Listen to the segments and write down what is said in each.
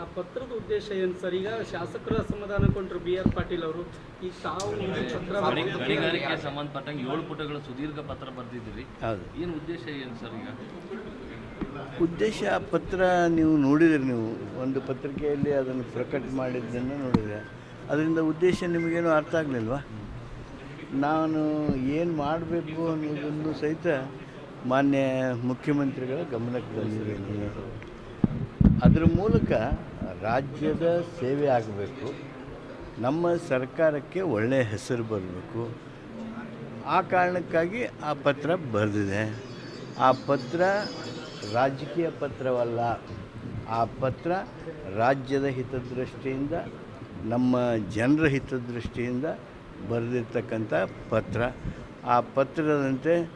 ಆ ಪತ್ರದ ಉದ್ದೇಶ ಏನು ಸರ್? ಈಗ ಶಾಸಕರ ಅಸಮಾಧಾನ ಕೊಂಡ್ರು ಬಿ ಆರ್ ಪಾಟೀಲ್ ಅವರು. ಈ ತಾವು ಪತ್ರ ಗಣಿಗಾರಿಕೆ ಸಂಬಂಧಪಟ್ಟಂಗೆ ಏಳು ಪುಟಗಳ ಸುದೀರ್ಘ ಪತ್ರ ಬರೆದಿದ್ದೀರಿ. ಹೌದು. ಏನು ಉದ್ದೇಶ ಏನು ಸರ್ ಈಗ? ಉದ್ದೇಶ ಆ ಪತ್ರ ನೀವು ನೋಡಿದ್ರಿ ನೀವು. ಒಂದು ಪತ್ರಿಕೆಯಲ್ಲಿ ಅದನ್ನು ಪ್ರಕಟ ಮಾಡಿದ್ದನ್ನು ನೋಡಿದ್ರೆ. ಅದರಿಂದ ಉದ್ದೇಶ ನಿಮಗೇನು ಅರ್ಥ ಆಗಲಿಲ್ವಾ? ನಾನು ಏನು ಮಾಡಬೇಕು ಅನ್ನೋದನ್ನು ಸಹಿತ ಮಾನ್ಯ ಮುಖ್ಯಮಂತ್ರಿಗಳ ಗಮನಕ್ಕೆ ತಂದಿದ್ದೀನಿ ಅದರ ಮೂಲಕ ರಾಜ್ಯದ ಸೇವೆ ಆಗಬೇಕು. ನಮ್ಮ ಸರ್ಕಾರಕ್ಕೆ ಒಳ್ಳೆಯ ಹೆಸರು ಬರಬೇಕು. ಆ ಕಾರಣಕ್ಕಾಗಿ ಆ ಪತ್ರ ಬರೆದಿದೆ. ಆ ಪತ್ರ ರಾಜಕೀಯ ಪತ್ರವಲ್ಲ. ಆ ಪತ್ರ ರಾಜ್ಯದ ಹಿತದೃಷ್ಟಿಯಿಂದ, ನಮ್ಮ ಜನರ ಹಿತದೃಷ್ಟಿಯಿಂದ ಬರೆದಿರ್ತಕ್ಕಂಥ ಪತ್ರ. ಆ ಪತ್ರದಂತೆ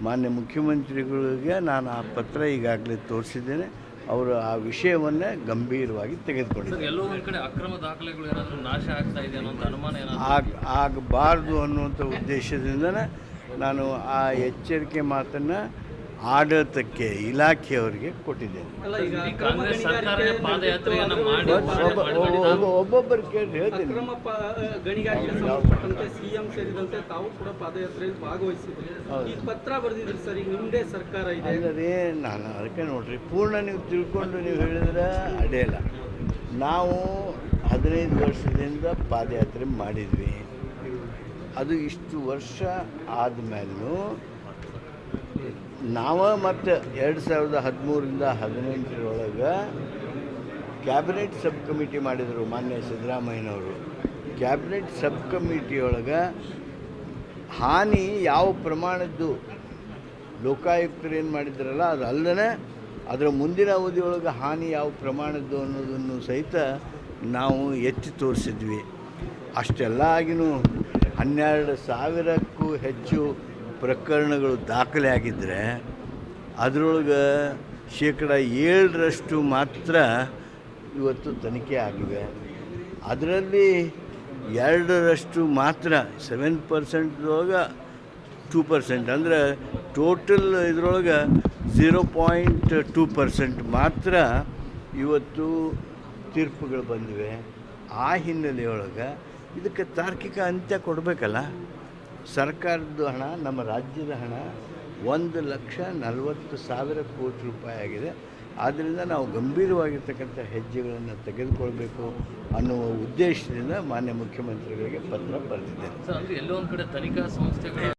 ಮಾನ್ಯ ಮುಖ್ಯಮಂತ್ರಿಗಳಿಗೆ ನಾನು ಆ ಪತ್ರ ಈಗಾಗಲೇ ತೋರಿಸಿದ್ದೇನೆ. ಅವರು ಆ ವಿಷಯವನ್ನೇ ಗಂಭೀರವಾಗಿ ತೆಗೆದುಕೊಂಡಿದ್ದಾರೆ. ಎಲ್ಲೋ ಒಂದ್ ಅಕ್ರಮ ದಾಖಲೆಗಳು ಏನಾದರೂ ನಾಶ ಆಗ್ತಾ ಇದೆ ಅನ್ನೋ ಒಂದು ಅನುಮಾನ ಏನಾದರೂ ಆಗ ಆಗಬಾರ್ದು ಅನ್ನುವಂಥ ಉದ್ದೇಶದಿಂದನೇ ನಾನು ಆ ಎಚ್ಚರಿಕೆ ಮಾತನ್ನು ಆಡಳಿತಕ್ಕೆ ಇಲಾಖೆಯವರಿಗೆ ಕೊಟ್ಟಿದ್ದೇನೆ. ಒಬ್ಬೊಬ್ಬರು ಕೇಳಿ ಹೇಳ್ತೀನಿ. ಸಿಎಂ ಸೇರಿದಂತೆ ತಾವು ಕೂಡ ಪಾದಯಾತ್ರೆಯಲ್ಲಿ ಭಾಗವಹಿಸಿದ್ರು ಈ ಪತ್ರ ಬರೆದಿದ್ರಿ ಸರ್ ಈಗ ನಿಮ್ಮದೇ ಸರ್ಕಾರ ಇದೆ. ಅಲ್ಲದೆ ನಾನು ಅದಕ್ಕೆ ನೋಡ್ರಿ ಪೂರ್ಣ ನೀವು ತಿಳ್ಕೊಂಡು ನೀವು ಹೇಳಿದ್ರೆ ಅಡೆಯಲ್ಲ ನಾವು ಹದಿನೈದು ವರ್ಷದಿಂದ ಪಾದಯಾತ್ರೆ ಮಾಡಿದ್ವಿ. ಅದು ಇಷ್ಟು ವರ್ಷ ಆದಮೇಲೂ ನಾವು ಮತ್ತು ಎರಡು ಸಾವಿರದ ಹದಿಮೂರರಿಂದ ಹದಿನೆಂಟರೊಳಗೆ ಕ್ಯಾಬಿನೆಟ್ ಸಬ್ ಕಮಿಟಿ ಮಾಡಿದರು ಮಾನ್ಯ ಸಿದ್ದರಾಮಯ್ಯನವರು. ಕ್ಯಾಬಿನೆಟ್ ಸಬ್ ಕಮಿಟಿಯೊಳಗೆ ಹಾನಿ ಯಾವ ಪ್ರಮಾಣದ್ದು ಲೋಕಾಯುಕ್ತರು ಏನು ಮಾಡಿದ್ರಲ್ಲ ಅದು ಅಲ್ಲದೆ ಅದರ ಮುಂದಿನ ಅವಧಿಯೊಳಗೆ ಹಾನಿ ಯಾವ ಪ್ರಮಾಣದ್ದು ಅನ್ನೋದನ್ನು ಸಹಿತ ನಾವು ಎತ್ತಿ ತೋರಿಸಿದ್ವಿ. ಅಷ್ಟೆಲ್ಲ ಆಗಿನೂ ಹನ್ನೆರಡು ಸಾವಿರಕ್ಕೂ ಹೆಚ್ಚು ಪ್ರಕರಣಗಳು ದಾಖಲೆ ಆಗಿದ್ದರೆ ಅದರೊಳಗೆ ಶೇಕಡ ಏಳರಷ್ಟು ಮಾತ್ರ ಇವತ್ತು ತನಿಖೆ ಆಗಿವೆ. ಅದರಲ್ಲಿ ಎರಡರಷ್ಟು ಮಾತ್ರ ಸೆವೆನ್ ಪರ್ಸೆಂಟ್ದೊಳಗೆ ಟೂ ಪರ್ಸೆಂಟ್ ಅಂದರೆ ಟೋಟಲ್ ಇದರೊಳಗೆ ಝೀರೋ ಪಾಯಿಂಟ್ ಟೂ ಪರ್ಸೆಂಟ್ ಮಾತ್ರ ಇವತ್ತು ತೀರ್ಪುಗಳು ಬಂದಿವೆ. ಆ ಹಿನ್ನೆಲೆಯೊಳಗೆ ಇದಕ್ಕೆ ತಾರ್ಕಿಕ ಅಂತ್ಯ ಕೊಡಬೇಕಲ್ಲ? ಸರ್ಕಾರದ ಹಣ, ನಮ್ಮ ರಾಜ್ಯದ ಹಣ ಒಂದು ಲಕ್ಷ ನಲವತ್ತು ಸಾವಿರ ಕೋಟಿ ರೂಪಾಯಿ ಆಗಿದೆ. ಆದ್ದರಿಂದ ನಾವು ಗಂಭೀರವಾಗಿರ್ತಕ್ಕಂಥ ಹೆಜ್ಜೆಗಳನ್ನು ತೆಗೆದುಕೊಳ್ಬೇಕು ಅನ್ನುವ ಉದ್ದೇಶದಿಂದ ಮಾನ್ಯ ಮುಖ್ಯಮಂತ್ರಿಗಳಿಗೆ ಪತ್ರ ಬರೆದಿದ್ದೇನೆ. ಎಲ್ಲೋ ಒಂದು ಕಡೆ ತನಿಖಾ ಸಂಸ್ಥೆಗಳ